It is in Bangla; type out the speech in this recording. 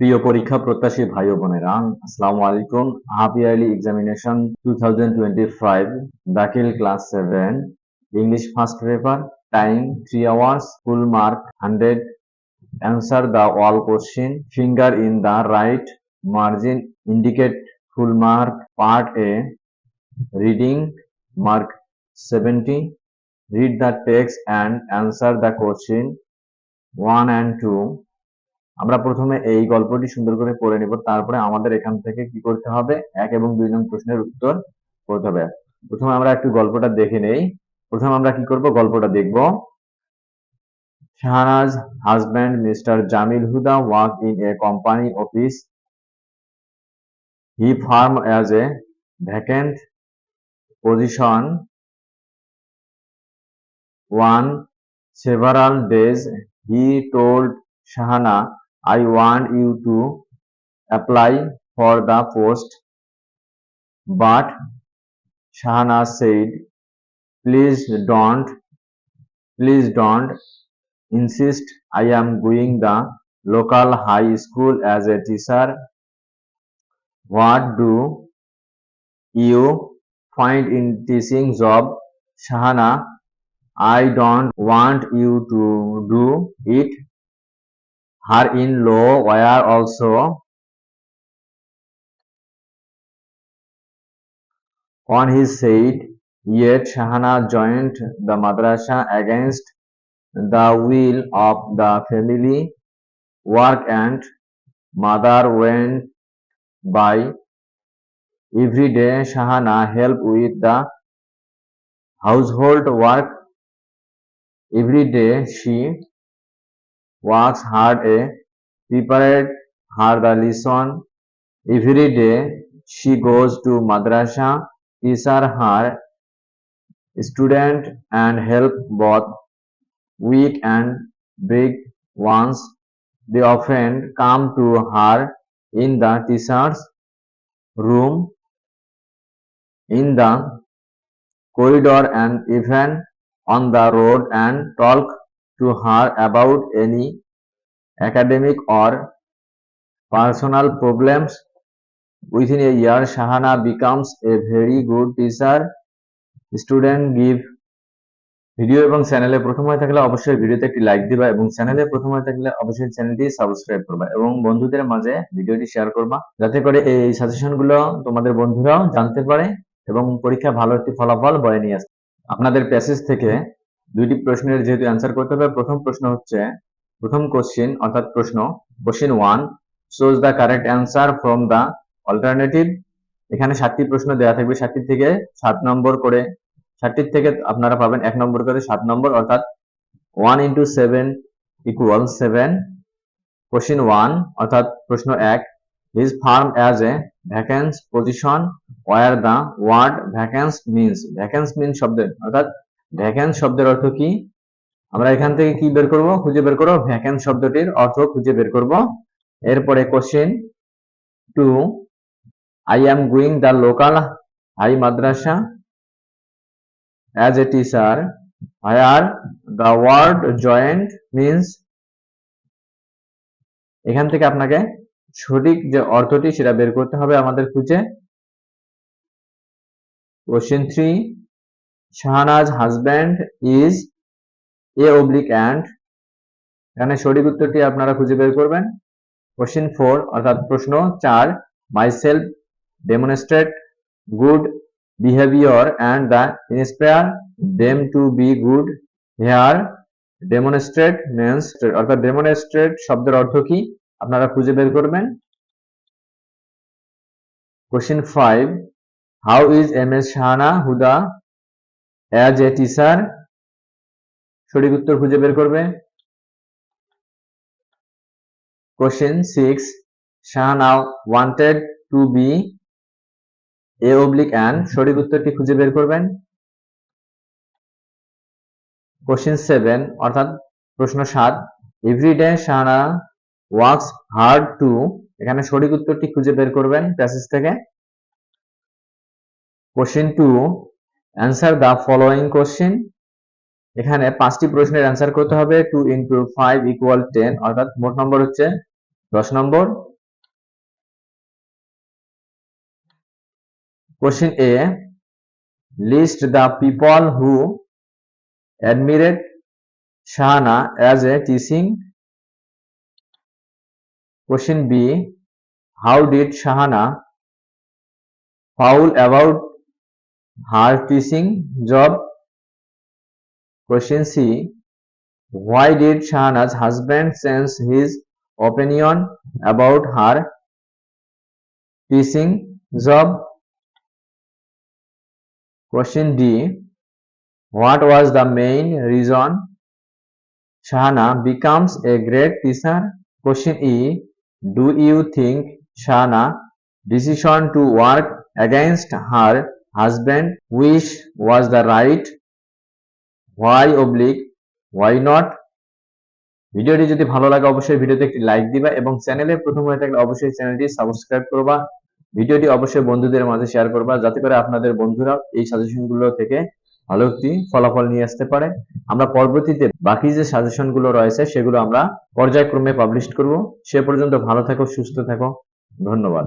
প্রিয় পরীক্ষা প্রত্যাশী ভাই বোনেরা, আসসালামু আলাইকুম। Half yearly examination two thousand class seven, English first paper, time three hours, full mark hundred, answer the all question, finger in the right, margin indicate, full mark part A, reading, mark seventy, read the text and answer the question, one and two আমরা প্রথমে এই গল্পটি সুন্দর করে পড়ে নিব তারপরে আমাদের এখান থেকে কি করতে হবে এক এবং দুই নং প্রশ্নের উত্তর করতে হবে প্রথমে আমরা একটু গল্পটা দেখে নেই প্রথমে আমরা কি করব গল্পটা দেখব Shahana's husband, Mr. Jamil Huda, worked in a company office. He found as a vacant position one several days. He told Shahana, I want you to apply for the post. But Shahana said, please don't, please don't insist I am going the local high school as a teacher. What do you find in teaching job? Shahana, I don't want you to do it. Her in-law were also on his side, yet Shahana joined the madrasa against the will of the family work and mother went by. Every day shahana helped with the household work. Every day she works hard a prepared her the lesson every day she goes to madrasa teacher her student and help both weak and big ones. They often come to her in the teacher's room, in the corridor, and even on the road and talk to her about any academic or personal problems. Within a year, Shahana becomes a very good teacher. Students give video এবং চ্যানেলে প্রথম হয়ে থাকলে অবশ্যই ভিডিওতে একটি লাইক দিবা এবং চ্যানেলে প্রথম হয়ে থাকলে অবশ্যই চ্যানেলটি সাবস্ক্রাইব করবা এবং বন্ধুদের মাঝে ভিডিওটি শেয়ার করবা যাতে করে এই সাজেশনগুলো তোমাদের বন্ধুরাও জানতে পারে এবং পরীক্ষা ভালো একটি ফলাফল বয়ে নিয়ে আসে আপনাদের প্যাসেজ থেকে দুইটি প্রশ্নের যেহেতু অ্যান্সার করতে হবে, প্রথম প্রশ্ন হচ্ছে, প্রথম কোশ্চিন অর্থাৎ প্রশ্ন question one choose the correct answer from the alternative এখানে সাতটি প্রশ্ন দেওয়া থাকবে, সাতটি থেকে সাত নম্বর করে ষাটটির থেকে আপনারা পাবেন এক নম্বর করে সাত নম্বর, অর্থাৎ one into seven equal seven question one অর্থাৎ প্রশ্ন এক his firm as a vacant position where the word vacant means vacant means শব্দের, অর্থাৎ ভ্যাকেন্স শব্দের অর্থ কি? আমরা এখান থেকে কি বের করব? খুঁজে বের করব? ভ্যাকেন্স শব্দটির অর্থ খুঁজে বের করব। এরপরে question two I am going the local high Madrasa as a teacher where the word joint means এখান থেকে আপনাকে সঠিক যে অর্থটি সেটা বের করতে হবে আমাদের খুঁজে। Question three Shahanaz husband is a oblique and. এখানে সঠিক উত্তরটি আপনারা খুঁজে বের করবেন। কোশ্চেন ফোর, অর্থাৎ প্রশ্ন চার myself demonstrate good behavior and the inspire them to be good here demonstrate means, অর্থাৎ demonstrate শব্দের অর্থ কি? আপনারা খুঁজে বের করবেন। question 5 how is ms shahana huda? As a teacher, সঠিক উত্তর খুঁজে বের করবে। Question 6 shahana wanted to be a oblique and সঠিক উত্তরটি খুঁজে বের করবেন। কোশ্চেন সেভেন অর্থাৎ প্রশ্ন সাত everyday Shahana works hard to এখানে সঠিক উত্তরটি খুঁজে বের করবেন প্যাসেজ থেকে। Question two answer the following question এখানে পাঁচটি প্রশ্নের অ্যান্সার করতে হবে two into five equal ten অর্থাৎ মোট নম্বর হচ্ছে দশ নম্বর Question A. List the people who admired Shahana as a teaching. Question B. How did Shahana foul about her teaching job? Question C. Why did Shahana's husband change his opinion about her teaching job? Question D. What was the main reason Shahana becomes a great teacher? Question E. Do you think Shahana decision to work against her husband wish was the right? Why oblique? Why not? ভিডিওটি যদি ভালো লাগে, অবশ্যই ভিডিওতে একটি লাইক দিবা এবং চ্যানেলে প্রথম হয়ে থাকলে অবশ্যই চ্যানেলটি সাবস্ক্রাইব করবা ভিডিওটি অবশ্যই বন্ধুদের মাঝে শেয়ার করবা, যাতে করে আপনাদের বন্ধুরা এই সাজেশনগুলো থেকে ভালো একটি ফলাফল নিয়ে আসতে পারে আমরা পরবর্তীতে বাকি যে সাজেশনগুলো রয়েছে, সেগুলো আমরা পর্যায়ক্রমে পাবলিশ করব সে পর্যন্ত ভালো থাকো, সুস্থ থাকো ধন্যবাদ